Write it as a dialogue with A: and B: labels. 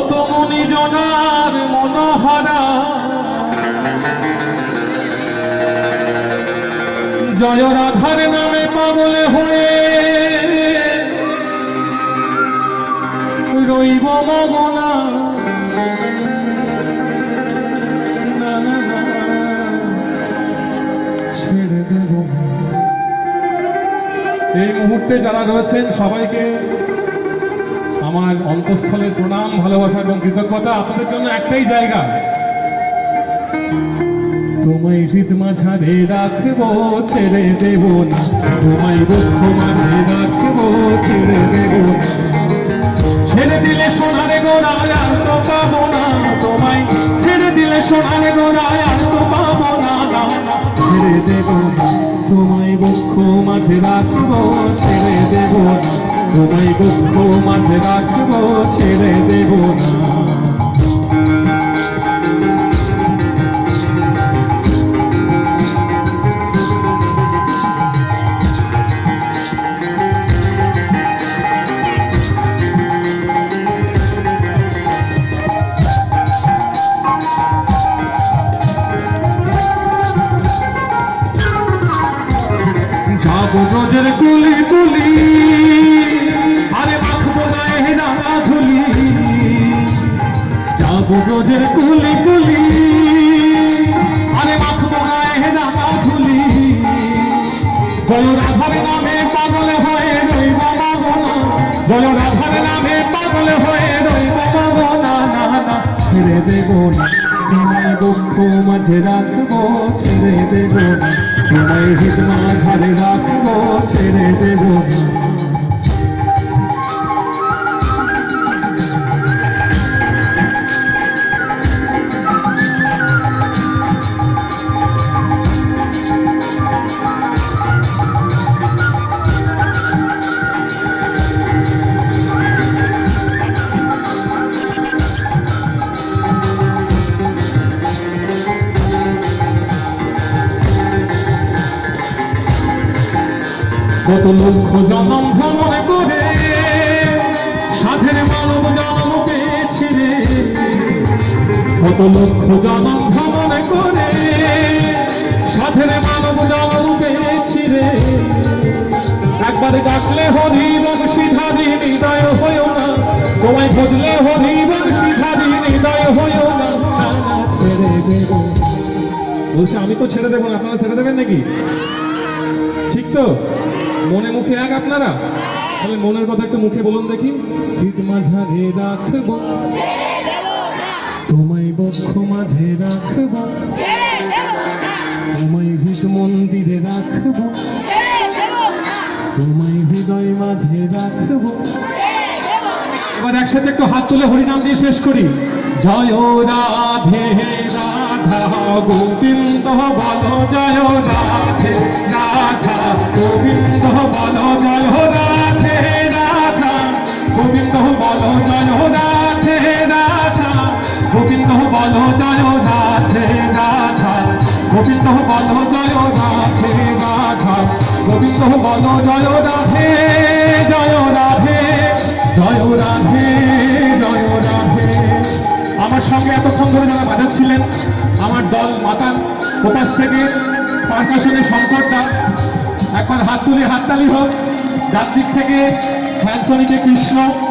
A: কত মুনিজনার মনোহরা। জয় রাধার নামে পাগলে হয়ে রইব মগনা। এই মুহূর্তে যারা রয়েছেন সবাইকে আমার অন্তঃস্থলের প্রণাম, ভালোবাসা এবং কৃতজ্ঞতা আপনাদের জন্য একটাই জায়গা। তোমায় হৃদ মাঝারে রাখব, ছেড়ে দেব না। তোমায় বক্ষ মাঝে রাখব, ছেড়ে দেব না। ছেড়ে দিলে সোনারে গোড়ায় আর তো পাবো না। তোমায় ছেড়ে দিলে সোনারে গোড়ায় আর তো পাবো না। ছেড়ে দেব না। তোমায় বক্ষ মাঝে রাখব, ছেড়ে দেব না। তোমায় বক্ষ মাঝে রাখব ছেড়ে দেব না। যাব ব্রজের কুলি কুলি। রাঙা ধুলি যাব ব্রজের কুলি কুলি আরে মাখবো গায়ে রাঙা ধুলি বল রাধার নামে পাগল হয়ে রইব মগনা বল রাধার নামে পাগল হয়ে রইব মগনা না না ছেড়ে দেব না তোমায় বক্ষ মাঝে রাখব ছেড়ে দেব না তোমায় হৃদ মাঝারে রাখব ছেড়ে দেব না। কত লক্ষ জন্ম ভ্রমণ করে সাধের মানব জন্ম পেয়েছি রে। কত লক্ষ জন্ম ভ্রমণ করে সাধের মানব জন্ম পেয়েছি রে। একবার ডাকলে হরি বংশীধারী হৃদয় হইও না। তোমায় খুঁজলে হরি বংশীধারী হৃদয় না, না, ছেড়ে দেব বলছে আমি তো ছেড়ে দেবো না আপনারা ছেড়ে দেবেন নাকি? ঠিক তো? মনে মুখে এক আপনারা? তাহলে মনের কথা একটু মুখে বলুন দেখি। হৃদ মাঝারে রাখব। তোমায় বক্ষ মাঝে রাখব। তোমায় হৃদ মন্দিরে রাখব। তোমায় হৃদয় মাঝে রাখব। এবার একসাথে একটু হাত তুলে হরিনাম দিয়ে শেষ করি। জয় রাধে রাধা গোবিন্দ বল, জয় রাধে রাধা। গোবিন্দ বল জয় রাধে। রাধা গোবিন্দ বল জয় রাধে। রাধা গোবিন্দ বল জয় রাধে। রাধা গোবিন্দ বল জয় রাধে। রাধা গোবিন্দ বল জয় রাধে জয় রাধে জয় আমার সঙ্গে এতক্ষণ ধরে যারা বাজাচ্ছিলেন, আমার দল মাতার ওপাশ থেকে পারকাশনের শঙ্করদা একবার হাত তুলে হাততালি হোক। যার দিক থেকে হ্যান্সনিকে কৃষ্ণ।